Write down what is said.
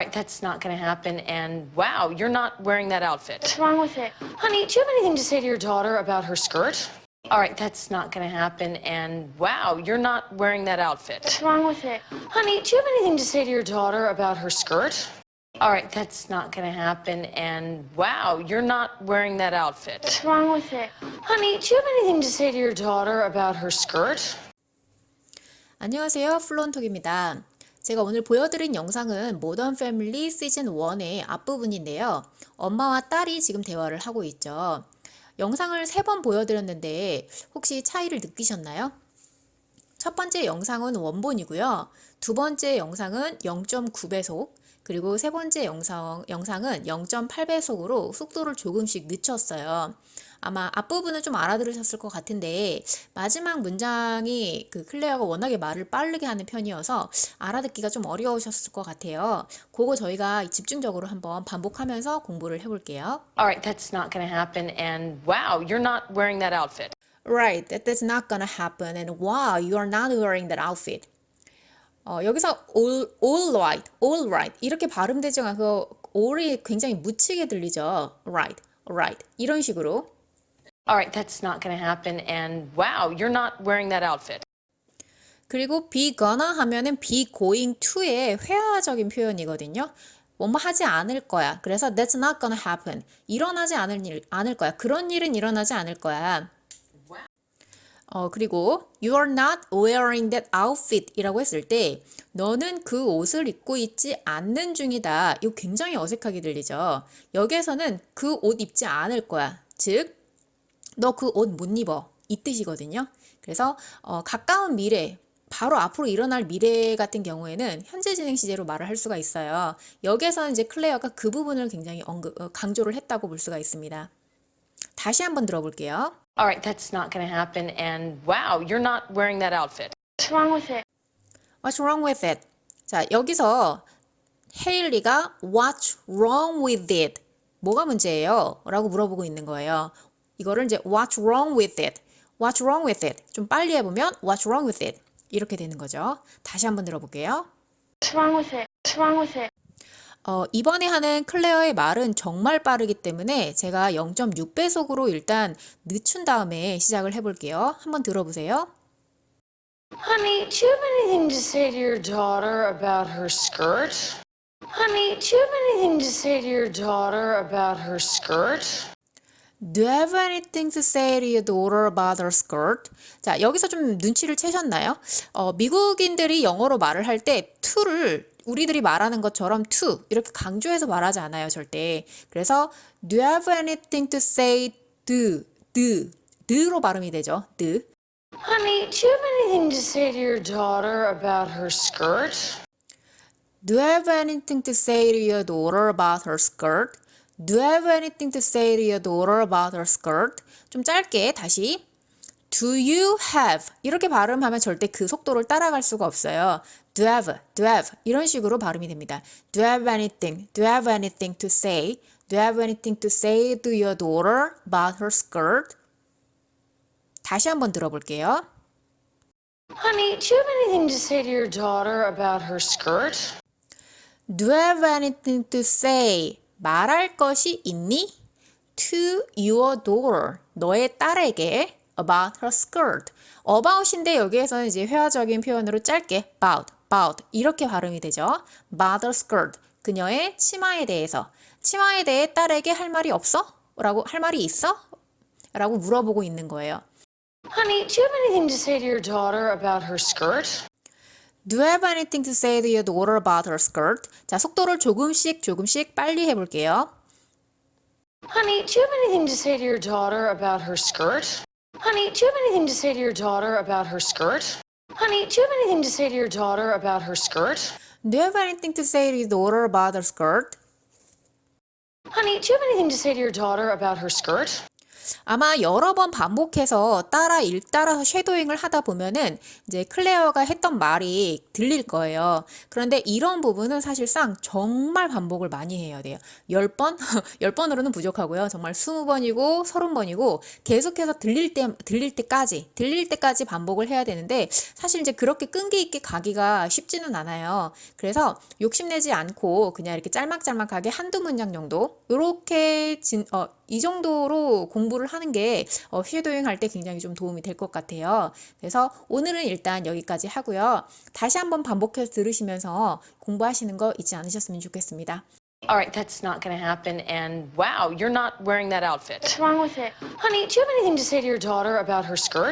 Right, That's not going to happen. And wow, you're not wearing that outfit. What's wrong with it? Honey, do you have anything to say to your daughter about her skirt? All right, that's not going to happen. And wow, you're not wearing that outfit. What's wrong with it? Honey, do you have anything to say to your daughter about her skirt? All right, that's not going to happen. And wow, you're not wearing that outfit. What's wrong with it? Honey, do you have anything to say to your daughter about her skirt? 안녕하세요. 플론톡입니다. 제가 오늘 보여드린 영상은 모던 패밀리 시즌 1의 앞부분인데요. 엄마와 딸이 지금 대화를 하고 있죠. 영상을 세 번 보여드렸는데 혹시 차이를 느끼셨나요? 첫 번째 영상은 원본이고요. 두 번째 영상은 0.9배속, 그리고 세 번째 영상, 영상은 0.8배속으로 속도를 조금씩 늦췄어요. 아마 앞부분은 좀 알아들으셨을 것 같은데 마지막 문장이 그 클레어가 워낙에 말을 빠르게 하는 편이어서 알아듣기가 좀 어려우셨을 것 같아요. 그거 저희가 집중적으로 한번 반복하면서 공부를 해볼게요. All right, that's not to happen. And wow, you're not wearing that outfit. Right, that, that's not gonna happen. And wow, you are not wearing that outfit. 어, 여기서 all, all right, all right 이렇게 발음되지만 그 all이 굉장히 묻히게 들리죠. Right, right 이런 식으로. All right, that's not going to happen. And wow, you're not wearing that outfit. 그리고 be gonna 하면은 be going to의 회화적인 표현이거든요. 뭐뭐 하지 않을 거야. 그래서 that's not gonna happen. 일어나지 않을 일, 않을 거야. 그런 일은 일어나지 않을 거야. 어, 그리고 you are not wearing that outfit 이라고 했을 때 너는 그 옷을 입고 있지 않는 중이다. 이거 굉장히 어색하게 들리죠. 여기에서는 그 옷 입지 않을 거야. 즉, 너 그 옷 못 입어. 이 뜻이거든요. 그래서 어, 가까운 미래, 바로 앞으로 일어날 미래 같은 경우에는 현재 진행 시제로 말을 할 수가 있어요. 여기에서는 이제 클레어가 그 부분을 굉장히 언급, 어, 강조를 했다고 볼 수가 있습니다. 다시 한번 들어볼게요. All right, that's not going to happen. And wow, you're not wearing that outfit. What's wrong with it? What's wrong with it? 자, 여기서 헤일리가 What's wrong with it? 뭐가 문제예요? 라고 물어보고 있는 거예요. 이거를 이제 What's wrong with it? What's wrong with it? 좀 빨리 해보면 What's wrong with it? 이렇게 되는 거죠. 다시 한번 들어볼게요. What's wrong with it? What's wrong with it? 어, 이번에 하는 클레어의 말은 정말 빠르기 때문에 제가 0.6배속으로 일단 늦춘 다음에 시작을 해볼게요. 한번 들어보세요. Honey, do you have anything to say to your daughter about her skirt? Honey, do you have anything to say to your daughter about her skirt? Do you have anything to say to your daughter about her skirt? 자, 여기서 좀 눈치를 채셨나요? 어, 미국인들이 영어로 말을 할 때 to를 우리들이 말하는 것처럼 to 이렇게 강조해서 말하지 않아요, 절대. 그래서 do you have anything to say to, do, do로 발음이 되죠, do. Honey, do you have anything to say to your daughter about her skirt? Do you have anything to say to your daughter about her skirt? Do you have anything to say to your daughter about her skirt? 좀 짧게 다시. Do you have? 이렇게 발음하면 절대 그 속도를 따라갈 수가 없어요. Do you have, do you have 이런 식으로 발음이 됩니다. Do you have anything? Do you have anything to say? Do you have anything to say to your daughter about her skirt? 다시 한번 들어볼게요. Honey, do you have anything to say to your daughter about her skirt? Do you have anything to say? 말할 것이 있니? To your daughter. 너의 딸에게 about her skirt. about인데 여기에서는 이제 회화적인 표현으로 짧게 about, about 이렇게 발음이 되죠. about her skirt. 그녀의 치마에 대해서. 치마에 대해 딸에게 할 말이 없어? 라고 할 말이 있어? 라고 물어보고 있는 거예요. Honey, do you have anything to say to your daughter about her skirt? Do you have anything to say to your daughter about her skirt? 자, 속도를 조금씩 조금씩 빨리 해볼게요. Honey, do you have anything to say to your daughter about her skirt? Honey, do you have anything to say to your daughter about her skirt? Honey, do you have anything to say to your daughter about her skirt? Do you have anything to say to your daughter about her skirt? Honey, do you have anything to say to your daughter about her skirt? 아마 여러 번 반복해서 따라 읽따라서 쉐도잉을 하다 보면은 이제 클레어가 했던 말이 들릴 거예요. 그런데 이런 부분은 사실상 정말 반복을 많이 해야 돼요. 10번? 10번으로는 부족하고요. 정말 20번이고 30번이고 계속해서 들릴 때 들릴 때까지 들릴 때까지 반복을 해야 되는데 사실 이제 그렇게 끈기 있게 가기가 쉽지는 않아요. 그래서 욕심내지 않고 그냥 이렇게 짤막짤막하게 한두 문장 정도 요렇게 진, 어, 이 정도로 공부를 하는 게 어, 쉐도잉 할 때 굉장히 좀 도움이 될 것 같아요. 그래서 오늘은 일단 여기까지 하고요. 다시 한번 반복해서 들으시면서 공부하시는 거 잊지 않으셨으면 좋겠습니다. All right, that's not going to happen. And wow, you're not wearing that outfit. What's wrong with it? Honey, do you have anything to say to your daughter about her skirt?